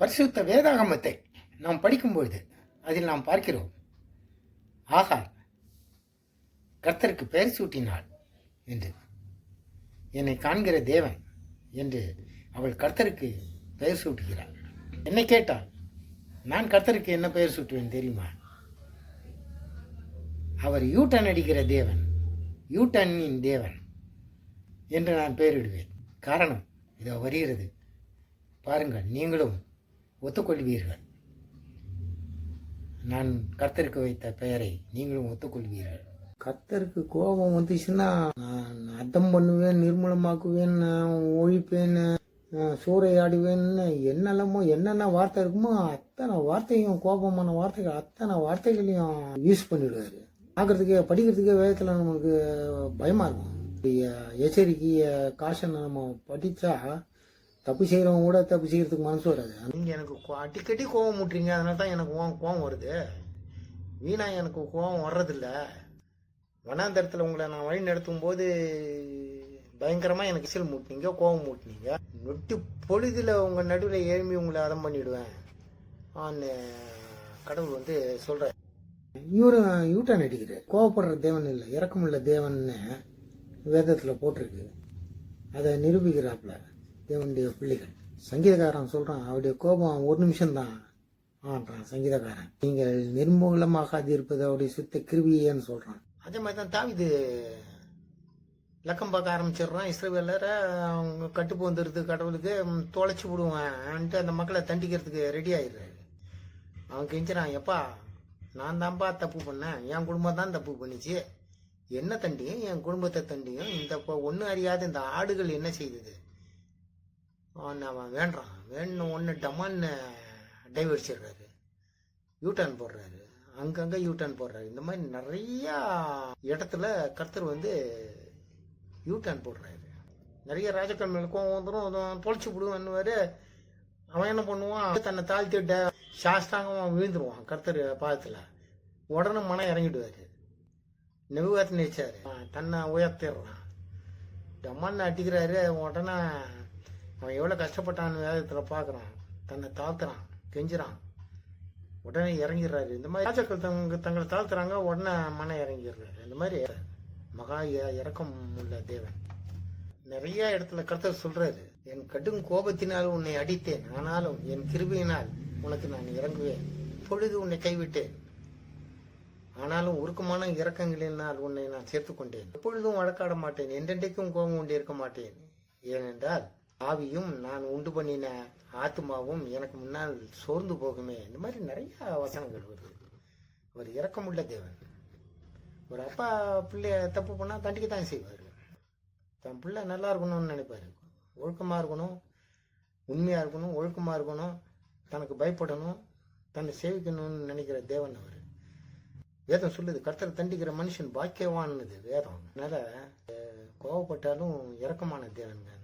பரிசுத்த வேதாகமத்தை நாம் படிக்கும்பொழுது அதில் நாம் பார்க்கிறோம். ஆகார் கர்த்தருக்கு பெயர் சூட்டினாள் என்று. என்னை காண்கிற தேவன் என்று அவள் கர்த்தருக்கு பெயர் சூட்டுகிறாள். என்னை கேட்டால் நான் கர்த்தருக்கு என்ன பெயர் சூட்டுவேன் தெரியுமா? அவர் யூட்டன் அடிக்கிற தேவன் யூட்டனின் தேவன் என்று நான் பெயரிடுவேன். காரணம் இதோ வருகிறது. பாருங்கள் நீங்களும் ஒத்துக்கொள்வீர்கள். நான் கர்த்தருக்கு வைத்த பெயரை நீங்களும் ஒத்துக்கொள்வீர்கள். கர்த்தருக்கு கோபம் வந்துச்சுன்னா நான் அர்த்தம் பண்ணுவேன் நிர்மூலமாக்குவேன் நான் ஒழிப்பேன் சூறையாடுவேன்னு என்னெல்லாமோ என்னென்ன வார்த்தை இருக்குமோ அத்தனை வார்த்தையும் கோபமான வார்த்தைகள் அத்தனை வார்த்தைகளையும் யூஸ் பண்ணிடுவாரு. பார்க்கறதுக்கே படிக்கிறதுக்கே வேகத்தில் நம்மளுக்கு பயமாக இருக்கும். எச்சரிக்கையை எச்சரிக்கைய காஷனை நம்ம படித்தா தப்பு செய்கிறவங்க கூட தப்பு செய்கிறதுக்கு மனசு வராது. நீங்கள் எனக்கு அடிக்கடி கோவம் முட்டுறீங்க அதனால தான் எனக்கு கோவம் கோவம் வருது. வீணா எனக்கு கோவம் வர்றதில்ல. வனாந்தரத்தில் உங்களை நான் வழி நடத்தும் போது பயங்கரமாக எனக்கு சில் மூட்டினீங்க கோவம் மூட்டினீங்க. நொட்டி பொழுதுல உங்கள் நடுவில் எழும்பி உங்களை அதம் பண்ணிடுவேன். ஆன்னு கடவுள் வந்து சொல்கிறார் இவரும் யூட்டன் அடிக்கிறார். கோவப்படுற தேவன் இல்லை இறக்கமுள்ள தேவன்னு வேதத்தில் போட்டிருக்கு. அதை நிரூபிக்கிறாப்புல. தேவனுடைய பிள்ளைகள். சங்கீதக்காரன் சொல்கிறான் அவருடைய கோபம் ஒரு நிமிஷம்தான். ஆன்றான் சங்கீதக்காரன். நீங்கள் நிர்மூலமாக இருப்பது அவருடைய சுத்த கிருவியேன்னு சொல்கிறான் அதே மாதிரி தான் தாவிது லக்கம் பார்க்க ஆரம்பிச்சிடுறான். இஸ்ரேவேலரை அவங்க கட்டுப்பு வந்துடுது கடவுளுக்கு தொலைச்சி விடுவான்ட்டு அந்த மக்களை தண்டிக்கிறதுக்கு ரெடி ஆயிடுறாரு. அவன் கெஞ்சுறான் எப்பா நான் தான்ப்பா தப்பு பண்ணேன். என் குடும்பம் தான் தப்பு பண்ணிச்சு. என்ன தண்டியும் என் குடும்பத்தை தண்டியும் இந்த ஒன்றும் அறியாத இந்த ஆடுகள் என்ன செய்தது? அவன் அவன் வேண்டான் வேணும் ஒன்று டமான்னு டைவர்ச்சிடுறாரு யூட்டர்ன் போடுறாரு. அங்கங்கே யூட்டர்ன் போடுறாரு. இந்த மாதிரி நிறையா இடத்துல கர்த்தர் வந்து யூட்டர்ன் போடுறாரு. நிறைய ராஜக்கள் கோவம் வந்துடும் அதுவும் தொலைச்சி விடுவான்னு அவன் என்ன பண்ணுவான்? தன்னை தாழ்த்திட்ட சாஸ்தாங்கமாக விழுந்துருவான் கர்த்தர் பாதத்தில். உடனே மனம் இறங்கிடுவார். நெவுகாத்து நினைச்சாரு தன்னை உயர்த்திடுறான். டம்மான்னு அடிக்கிறாரு. உடனே அவன் எவ்வளோ கஷ்டப்பட்டான்னு வேதத்தில் பார்க்குறான் தன்னை தாழ்த்துறான் கெஞ்சுறான். உடனே இறங்கிடுறாரு. இந்த மாதிரி ராஜாக்கள் தங்க தங்களை தாழ்த்துறாங்க உடனே மனம் இறங்கிடுறாரு. இந்த மாதிரி மகா இறக்கம் உள்ள தேவன். நிறைய இடத்துல கருத்தர் சொல்றாரு என் கடும் கோபத்தினால் உன்னை அடித்தேன். ஆனாலும் என் கிருபியினால் உனக்கு நான் இறங்குவேன். பொழுது உன்னை கைவிட்டேன். ஆனாலும் உருக்கமான இறக்கங்களினால் உன்னை நான் சேர்த்துக்கொண்டேன். எப்பொழுதும் வழக்காட மாட்டேன். என்றென்றைக்கும் கோபம் கொண்டு இருக்க மாட்டேன். ஏனென்றால் ஆவியும் நான் உண்டு பண்ணின ஆத்மாவும் எனக்கு முன்னால் சோர்ந்து போகுமே. இந்த மாதிரி நிறைய வசனங்கள் வருது. அவர் இறக்கமுள்ள தேவன். ஒரு அப்பா பிள்ளைய தப்பு பண்ணால் தண்டிக்க தான் செய்வார். தன் பிள்ளை நல்லா இருக்கணும்னு நினைப்பாரு. ஒழுக்கமாக இருக்கணும் உண்மையாக இருக்கணும் ஒழுக்கமாக இருக்கணும் தனக்கு பயப்படணும் தன்னை சேவிக்கணும்னு நினைக்கிற தேவன் அவர். வேதம் சொல்லுது கர்த்தரை தண்டிக்கிற மனுஷன் பாக்கியவான்னு வேதம். அதனால கோவப்பட்டாலும் இறக்கமான தேவன்